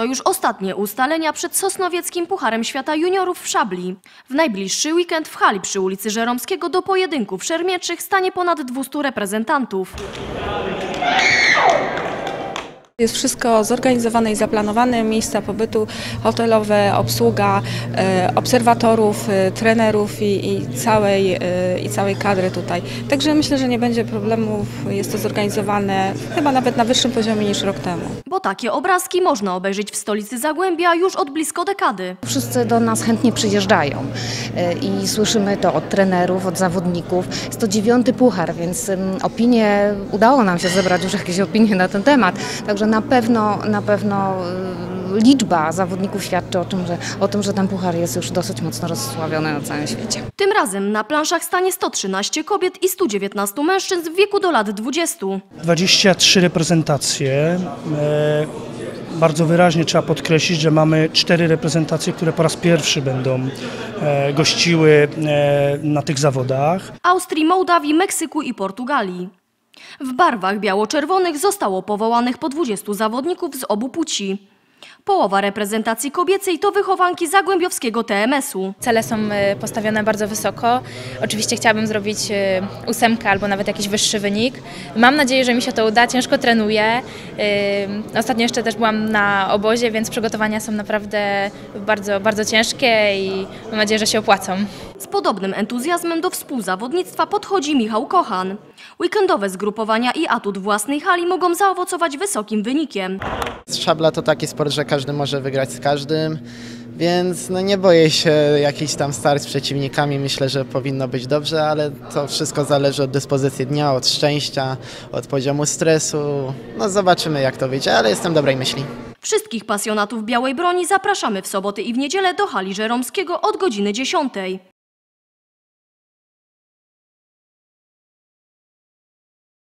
To już ostatnie ustalenia przed Sosnowieckim Pucharem Świata Juniorów w Szabli. W najbliższy weekend w hali przy ulicy Żeromskiego do pojedynków szermieczych stanie ponad 200 reprezentantów. Jest wszystko zorganizowane i zaplanowane, miejsca pobytu hotelowe, obsługa e, obserwatorów, e, trenerów i, i, całej, e, i całej kadry tutaj. Także myślę, że nie będzie problemów, jest to zorganizowane chyba nawet na wyższym poziomie niż rok temu. Bo takie obrazki można obejrzeć w stolicy Zagłębia już od blisko dekady. Wszyscy do nas chętnie przyjeżdżają e, i słyszymy to od trenerów, od zawodników. Jest to dziewiąty puchar, więc opinie, udało nam się zebrać już jakieś opinie na ten temat. Także na pewno, na pewno e, liczba zawodników świadczy o tym, że, o tym, że ten puchar jest już dosyć mocno rozsławiony na całym świecie. Tym razem na planszach stanie 113 kobiet i 119 mężczyzn w wieku do lat 20. 23 reprezentacje. E, Bardzo wyraźnie trzeba podkreślić, że mamy cztery reprezentacje, które po raz pierwszy będą e, gościły e, na tych zawodach. Austrii, Mołdawii, Meksyku i Portugalii. W barwach biało-czerwonych zostało powołanych po 20 zawodników z obu płci. Połowa reprezentacji kobiecej to wychowanki zagłębiowskiego TMS-u. Cele są e, postawione bardzo wysoko. Oczywiście chciałabym zrobić e, ósemkę albo nawet jakiś wyższy wynik. Mam nadzieję, że mi się to uda. Ciężko trenuję. E, Ostatnio jeszcze też byłam na obozie, więc przygotowania są naprawdę bardzo, bardzo ciężkie i mam nadzieję, że się opłacą. Z podobnym entuzjazmem do współzawodnictwa podchodzi Michał Kochan. Weekendowe zgrupowania i atut własnej hali mogą zaowocować wysokim wynikiem. Szabla to taki sport, że każdy może wygrać z każdym, więc no nie boję się jakichś tam start z przeciwnikami. Myślę, że powinno być dobrze, ale to wszystko zależy od dyspozycji dnia, od szczęścia, od poziomu stresu. No zobaczymy jak to wyjdzie, ale jestem dobrej myśli. Wszystkich pasjonatów białej broni zapraszamy w soboty i w niedzielę do hali Żeromskiego od godziny 10.